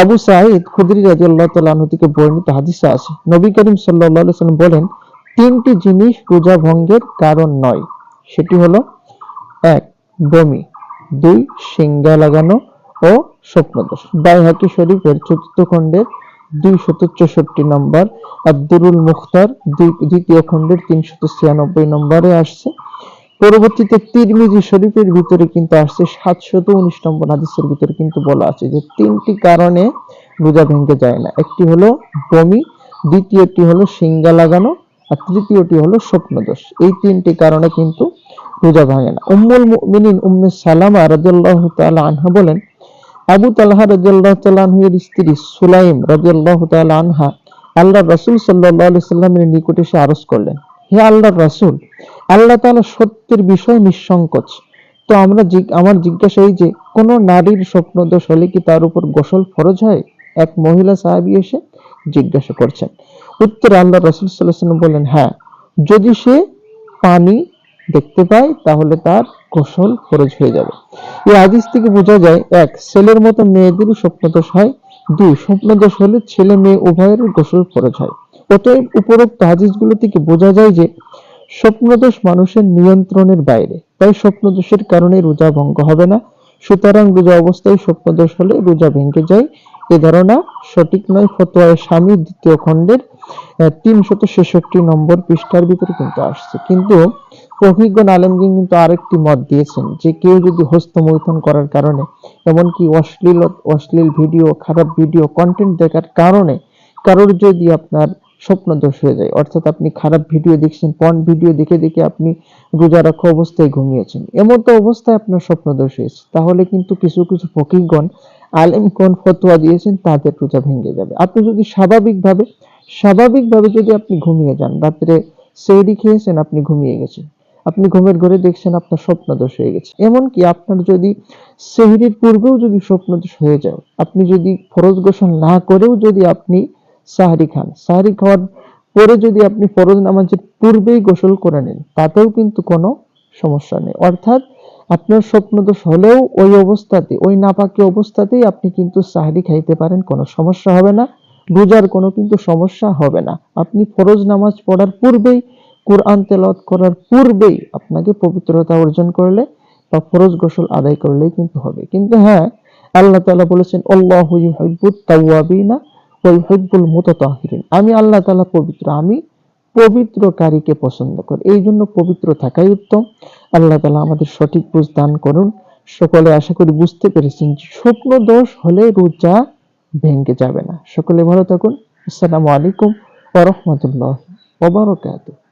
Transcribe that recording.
আবু সাঈদ খুদরি আনহু থেকে বর্ণিত হাদিসে আছে। নবী করিম আলাইহি সাল্লাম বলেন, তিনটি জিনিস রোজা ভঙ্গের কারণ নয়। সেটি হলো, এক, বমি, দুই সিঙ্গা লাগানো ও স্বপ্নদোষ। বাইহাকি শরীফের চতুর্থ খণ্ডের দুইশত চৌষট্টি নম্বর, আব্দুরুল মুখতার দ্বিতীয় খণ্ডের তিনশত ছিয়ানব্বই নম্বরে আসছে। পরবর্তীতে তিরমিজি শরীফের ভিতরে কিন্তু আসছে সাতশত উনিশ নম্বর হাদিসের ভিতরে কিন্তু বলা আছে যে তিনটি কারণে রোজা ভেঙে যায় না। একটি হলো বমি, দ্বিতীয়টি হলো সিঙ্গা লাগানো, আর তৃতীয়টি হলো স্বপ্নদোষ। এই তিনটি কারণে কিন্তু রোজা ভাঙে না। উম্মুল মুমিনিন উম্মে সালামা রাদিয়াল্লাহু তাআলা আনহা বলেন, আবু তালহা রাদিয়াল্লাহু তাআলা আনহুর স্ত্রী সুলাইম রাদিয়াল্লাহু তাআলা আনহা আল্লাহর রাসূল সাল্লাল্লাহু আলাইহি সাল্লামের নিকটে এসে আরজ করলেন, হে আল্লাহর রাসূল আল্লাহ তাআলা সত্যের বিষয় নিঃসংকোচ। তো আমরা আমার জিজ্ঞাসা এই যে, কোন নারীর স্বপ্নদোষ হলে কি তার উপর গোসল ফরজ হয়? এক মহিলা সাহাবী এসে জিজ্ঞাসা করছেন। উত্তরে আল্লাহ রাসূল বললেন হ্যাঁ যদি সে পানি দেখতে পায়, তাহলে তার গোসল ফরজ হয়ে যাবে। এই হাদিস থেকে বোঝা যায়, এক, ছেলের মতো মেয়েদেরও স্বপ্নদোষ হয়। দুই, স্বপ্নদোষ হলে ছেলে মেয়ে উভয়ের গোসল ফরজ হয়। অতএব উপরোক্ত হাদিসগুলো থেকে বোঝা যায় যে স্বপ্নদোষ মানুষের নিয়ন্ত্রণের বাইরে। তাই স্বপ্নদোষের কারণে রোজা ভঙ্গ হবে না। সুতরাং রোজা অবস্থায় স্বপ্নদোষ হলে রোজা ভেঙে যায়। এ ধারণা সঠিক নয়, ফতোয়ায় স্বামী দ্বিতীয় খণ্ডের তিনশত ছেষট্টি নম্বর পৃষ্ঠার ভিতরে কিন্তু আসছে। কিন্তু প্রফিকগণ আলমগীর কিন্তু আরেকটি মত দিয়েছেন যে কেউ যদি হস্তমৈথুন করার কারণে, এমনকি অশ্লীল অশ্লীল ভিডিও, খারাপ ভিডিও কন্টেন্ট দেখার কারণে, কারোর যদি আপনার স্বপ্ন দোষ হয়ে যায়। অর্থাৎ আপনি খারাপ ভিডিও দেখছেন পর্ন ভিডিও দেখে দেখে আপনি রোজা রাখা অবস্থায় ঘুমিয়েছেন। এমন তো অবস্থায় আপনার স্বপ্ন দোষ হয়েছে। তাহলে কিন্তু কিছু কিছু ফকিরগণ, আলেমগণ ফতোয়া দিয়েছেন, তাদের রোজা ভেঙে যাবে। আপনি যদি স্বাভাবিকভাবে স্বাভাবিকভাবে যদি আপনি ঘুমিয়ে যান, রাত্রে সেহরি খেয়েছেন, আপনি ঘুমিয়ে গেছেন। আপনি ঘুমের ঘরে দেখছেন আপনার স্বপ্ন দোষ হয়ে গেছে। এমনকি আপনার যদি সেহরির পূর্বেও যদি স্বপ্ন দোষ হয়ে যায়, আপনি যদি ফরজ গোসল না করেও যদি আপনি সাহারি খান। সাহারি খাওয়ার পরে যদি আপনি ফরজ নামাজের পূর্বেই গোসল করে নেন, তাতেও কিন্তু কোনো সমস্যা নেই। অর্থাৎ আপনার স্বপ্নদোষ হলেও ওই অবস্থাতে, ওই নাপাকি অবস্থাতেই আপনি কিন্তু সাহারি খাইতে পারেন, কোনো সমস্যা হবে না। রোজার কোনো কিন্তু সমস্যা হবে না। আপনি ফরজ নামাজ পড়ার পূর্বেই, কোরআন তেলাওয়াত করার পূর্বেই আপনাকে পবিত্রতা অর্জন করলে বা ফরজ গোসল আদায় করলেই কিন্তু হবে। কিন্তু হ্যাঁ আল্লাহ তালা বলেছেন ইউহিব্বুত তাওয়াবিনা ওয়া মতো মুতাতাহহিরিন আমি আল্লাহ তালা পবিত্র, আমি পবিত্রকারীকে পছন্দ করি। এই জন্য পবিত্র থাকাই উত্তম। আল্লাহ তালা আমাদের সঠিক বুঝ দান করুন। সকলে আশা করি বুঝতে পেরেছেন যে স্বপ্ন দোষ হলে রোজা ভেঙে যাবে না। সকলে ভালো থাকুন। আসসালামু আলাইকুম ওয়া রাহমাতুল্লাহি ওয়া বারাকাতুহু।